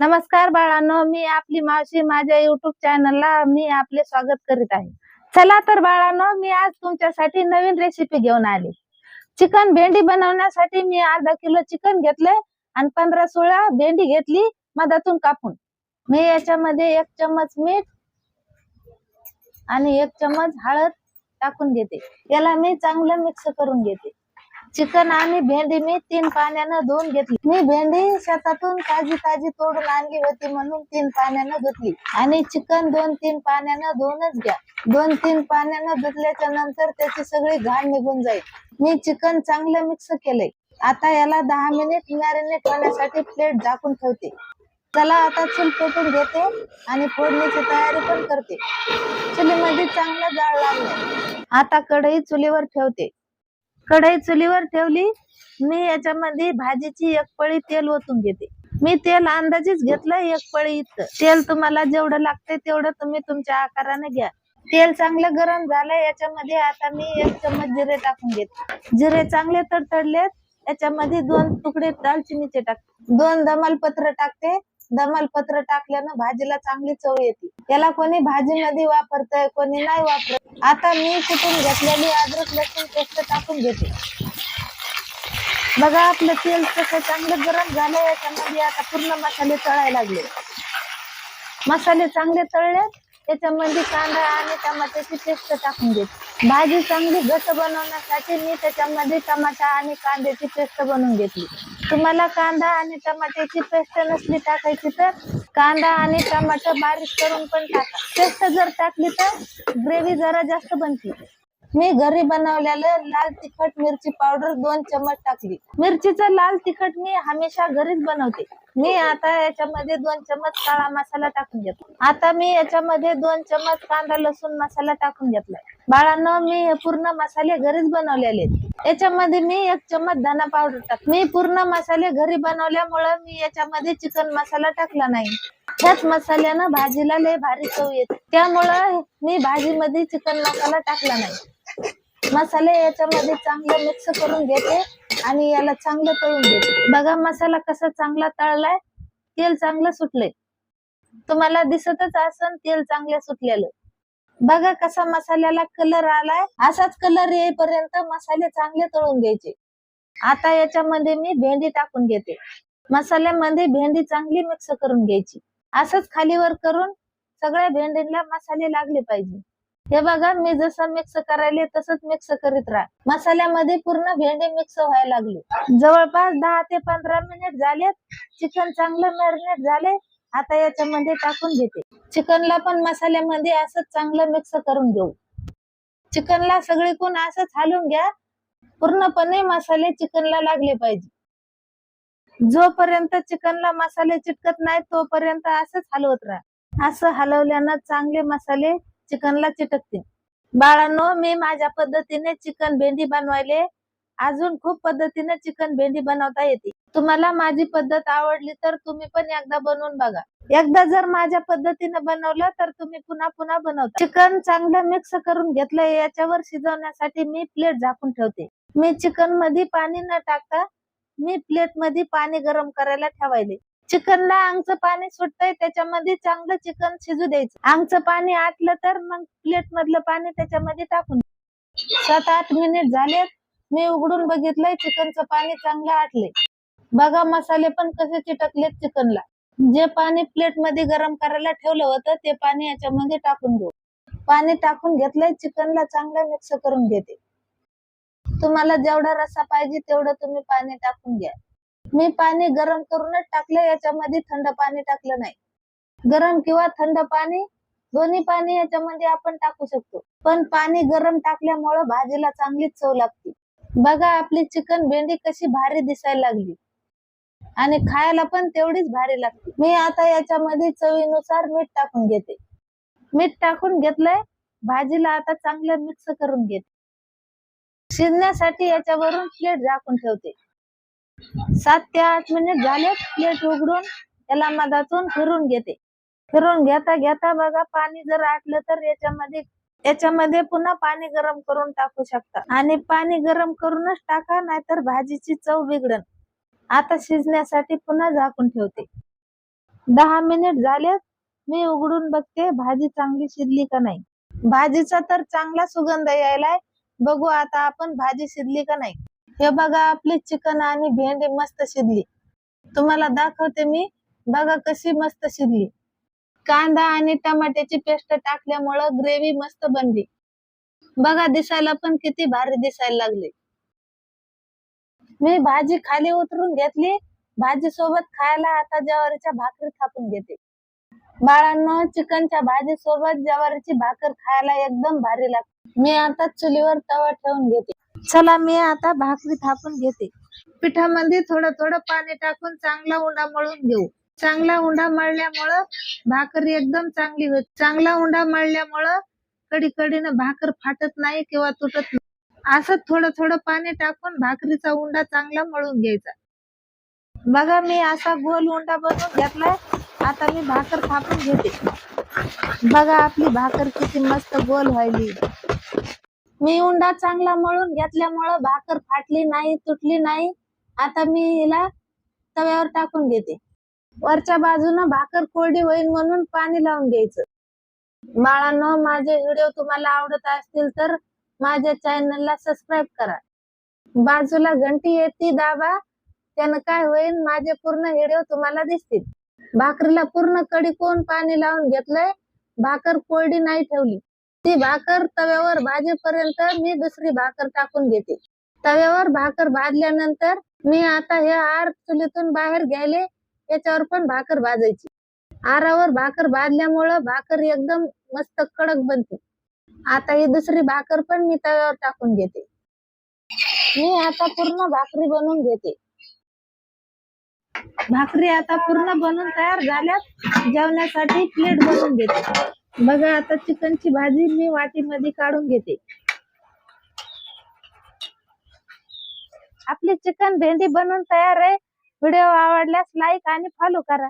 नमस्कार बाळांनो मी आपली मावशी माझ्या युट्यूब चॅनलला मी आपले स्वागत करीत आहे. चला तर बाळांनो मी आज तुमच्यासाठी नवीन रेसिपी घेऊन आली. चिकन भेंडी बनवण्यासाठी मी अर्धा किलो चिकन घेतले आणि पंधरा सोळा भेंडी घेतली मधातून कापून. मी याच्यामध्ये एक चम्मच मीठ आणि एक चम्मच हळद टाकून घेते. याला मी चांगलं मिक्स करून घेते. चिकन आणि भेंडी मी तीन पाण्यानं धुवून घेतली. मी भेंडी शेतातून ताजी ताजी तोडून आणली होती म्हणून तीन पाण्यानं धुतली. आणि चिकन दोन तीन पाण्यानं धुवूनच घ्या. दोन तीन पाण्यानं धुतल्याच्या नंतर त्याची सगळी घाण निघून जाईल. मी चिकन चांगलं मिक्स केलंय. आता याला दहा मिनिट मॅरिनेट होण्यासाठी प्लेट झाकून ठेवते. चला आता चूल पेटून घेते आणि फोडणीची तयारी पण करते. चुलीमध्ये चांगलं जाळ लागलं. आता कढई चुलीवर ठेवते. कढई चुलीवर ठेवली. मी याच्यामध्ये भाजीची एक पळी तेल ओतून घेते. मी तेल अंदाजेच घेतलं एक पळी इथं. तेल तुम्हाला जेवढं लागतंय तेवढं तुम्ही तुमच्या आकाराने घ्या. तेल चांगलं गरम झालं याच्यामध्ये आता मी एक चम्मच जिरे टाकून घेते. जिरे चांगले तडतडलेत याच्यामध्ये दोन तुकडे दालचिनीचे टाकते दोन दमालपत्र टाकते. दमालपत्र टाकल्यानं भाजीला चांगली चव येते. याला कोणी भाजीमध्ये वापरतय कोणी नाही वापरत. आता मी कुठून घेतलेली अद्रक लसूण पेस्ट टाकून घेते. बघा आपलं तेल कसं चांगलं गरम झालं याच्यामध्ये आता पूर्ण मसाले तळायला लागले. मसाले चांगले तळले त्याच्यामध्ये कांदा आणि टमाट्याची पेस्ट टाकून घेते. भाजी चांगली घट बनवण्यासाठी मी त्याच्यामध्ये टमाटा आणि कांद्याची पेस्ट बनवून घेतली. तुम्हाला कांदा आणि टमाट्याची पेस्ट नसली टाकायची तर कांदा आणि टमाटर बारीक करून पण टाका. पेस्ट जर टाकली तर ग्रेव्ही जरा जास्त बनते. मी घरी बनवलेलं लाल तिखट मिरची पावडर दोन चमच टाकली. मिरचीचं लाल तिखट मी हमेशा घरीच बनवते. मी आता याच्यामध्ये दोन चमच काळा मसाला टाकून घेतला. आता मी याच्यामध्ये दोन चमच कांदा लसूण मसाला टाकून घेतलाय. बाळांनो मी पूर्ण मसाले घरीच बनवलेले याच्यामध्ये मी एक चमच धना पावडर टाक मी पूर्ण मसाले घरी बनवल्यामुळे मी याच्यामध्ये चिकन मसाला टाकला नाही. ह्याच मसाल्यानं भाजीला लय भारी चव येते. त्यामुळं मी भाजीमध्ये चिकन मसाला टाकला नाही. मसाले याच्यामध्ये चांगले मिक्स करून घेते आणि याला चांगलं तळून घेते. बघा मसाला कसा चांगला तळलाय तेल चांगलं सुटलंय. तुम्हाला दिसतच असन तेल चांगलं सुटलेलं. बघा कसा मसाल्याला कलर आलाय. असाच कलर येईपर्यंत मसाले चांगले तळून घ्यायचे. आता याच्यामध्ये मी भेंडी टाकून घेते. मसाल्यामध्ये भेंडी चांगली मिक्स करून घ्यायची. असंच खालीवर करून सगळ्या भेंडीला मसाले लागले पाहिजे. हे बघा मी जसं मिक्स करायले तसंच मिक्स करीत राहा. मसाल्यामध्ये पूर्ण भेंडी मिक्स व्हायला लागली. जवळपास दहा ते पंधरा मिनिट झालेत. चिकन चांगलं मॅरिनेट झाले. आता याच्यामध्ये टाकून घेते. चिकनला पण मसाल्यामध्ये असंच चांगलं मिक्स करून घेऊ. चिकनला सगळीकून असंच हलवून घ्या. पूर्णपणे मसाले चिकनला लागले पाहिजे. जोपर्यंत चिकनला मसाले चिटकत नाही तोपर्यंत असंच हलवत राहा. असं हलवल्यानं चांगले मसाले चिकनला चिटकतील बाळांनो मी माझ्या पद्धतीने चिकन भेंडी बनवायले. अजून खूप पद्धतीने चिकन भेंडी बनवता येते. तुम्हाला माझी पद्धत आवडली तर तुम्ही पण एकदा बनवून बघा. एकदा जर माझ्या पद्धतीने बनवलं तर तुम्ही पुन्हा पुन्हा बनवता. चिकन चांगलं मिक्स करून घेतलं याच्यावर शिजवण्यासाठी मी प्लेट झाकून ठेवते. मी चिकनमध्ये पाणी न टाकता मी प्लेटमध्ये पाणी गरम करायला ठेवायले. चिकनला अंगचं पाणी सुटतंय त्याच्यामध्ये चांगलं चिकन शिजू द्यायचं. अंगचं पाणी आटलं तर मग प्लेट मधलं पाणी त्याच्यामध्ये टाकून सात आठ मिनिट झालेत मी उघडून बघितलंय चिकनचं पाणी चांगलं आटले बघा मसाले पण कसे चिटकलेत चिकनला. जे पाणी प्लेटमध्ये गरम करायला ठेवलं होतं ते पाणी याच्यामध्ये टाकून घेऊ पाणी टाकून घेतलंय चिकनला चांगलं मिक्स करून घेते. तुम्हाला जेवढा रसा पाहिजे तेवढं तुम्ही पाणी टाकून घ्या. मी पाणी गरम करूनच टाकलं याच्यामध्ये थंड पाणी टाकलं नाही. गरम किंवा थंड पाणी दोन्ही पाणी याच्यामध्ये आपण टाकू शकतो. पण पाणी गरम टाकल्यामुळं भाजीला चांगलीच चव लागते. बघा आपली चिकन भेंडी कशी भारी दिसायला लागली. आणि खायला पण तेवढीच भारी लागते. मी आता याच्यामध्ये चवीनुसार मीठ टाकून घेते. मीठ टाकून घेतलंय भाजीला आता चांगलं मिक्स करून घेते. शिजण्यासाठी याच्यावरून प्लेट झाकून ठेवते. सात ते आठ मिनिट झाले प्लेट उघडून त्याला मधातून फिरून घेते. फिरून घेता घेता बघा पाणी जर आटलं तर याच्यामध्ये याच्यामध्ये पुन्हा पाणी गरम करून टाकू शकता. आणि पाणी गरम करूनच टाका नाहीतर भाजीची चव बिघडन. आता शिजण्यासाठी पुन्हा झाकून ठेवते. दहा मिनिट झालेत मी उघडून बघते भाजी चांगली शिजली का नाही. भाजीचा तर चांगला सुगंध यायलाय. बघू आता आपण भाजी शिजली का नाही. हे बघा आपली चिकन आणि भेंडी मस्त शिजली. तुम्हाला दाखवते मी. बघा कशी मस्त शिजली. कांदा आणि टमाट्याची पेस्ट टाकल्यामुळं ग्रेव्ही मस्त बनली. बघा दिसायला पण किती भारी दिसायला लागले. मी भाजी खाली उतरून घेतली. भाजी सोबत खायला आता ज्वारीच्या भाकरी थापून घेते. बाळांनो चिकनच्या भाजी सोबत जवारीची भाकर खायला एकदम भारी लागते. मी आता चुलीवर तवा ठेवून घेते. चला मी आता भाकरी थापून घेते. पिठामध्ये थोडं थोडं पाणी टाकून चांगला उंडा मळून घेऊ. चांगला उंडा मळल्यामुळं भाकरी एकदम चांगली होते. चांगला उंडा मळल्यामुळं कडी कडीनं भाकर फाटत नाही किंवा तुटत नाही. असं थोडं थोडं पाणी टाकून भाकरीचा उंडा चांगला मळून घ्यायचा. बघा मी असा गोल उंडा बनवून घेतलाय. आता मी भाकर थापून घेते. बघा आपली भाकर किती मस्त गोल व्हायली. मी उंडा चांगला मळून घेतल्यामुळं भाकर फाटली नाही तुटली नाही. आता मी हिला तव्यावर टाकून घेते. वरच्या बाजूनं भाकर कोरडी होईल म्हणून पाणी लावून घ्यायचं. बाळांनो माझे व्हिडिओ तुम्हाला आवडत असतील तर माझ्या चॅनलला सबस्क्राईब करा. बाजूला घंटी येते दाबा. त्यानं काय होईल माझे पूर्ण व्हिडिओ तुम्हाला दिसतील. भाकरीला पूर्ण कडी कोण पाणी लावून घेतलंय? भाकर कोरडी नाही ठेवली. ती भाकर तव्यावर भाजीपर्यंत मी दुसरी भाकर टाकून घेते. तव्यावर भाकर भाजल्यानंतर मी आता हे आर चुलीतून बाहेर घ्यायले याच्यावर पण भाकर भाजायची. आरावर भाकर भाजल्यामुळं भाकर एकदम मस्त कडक बनते. आता ही दुसरी भाकर पण मी तव्यावर टाकून घेते. मी आता पूर्ण भाकरी बनवून घेते. भाकरी आता पूर्ण बनवून तयार झाल्यात. जेवण्यासाठी प्लेट बनवून घेते बघा आता चिकनची भाजी मी वाटीमध्ये काढून घेते. आपली चिकन भेंडी बनवून तयार आहे. व्हिडिओ आवडल्यास लाईक आणि फॉलो करा.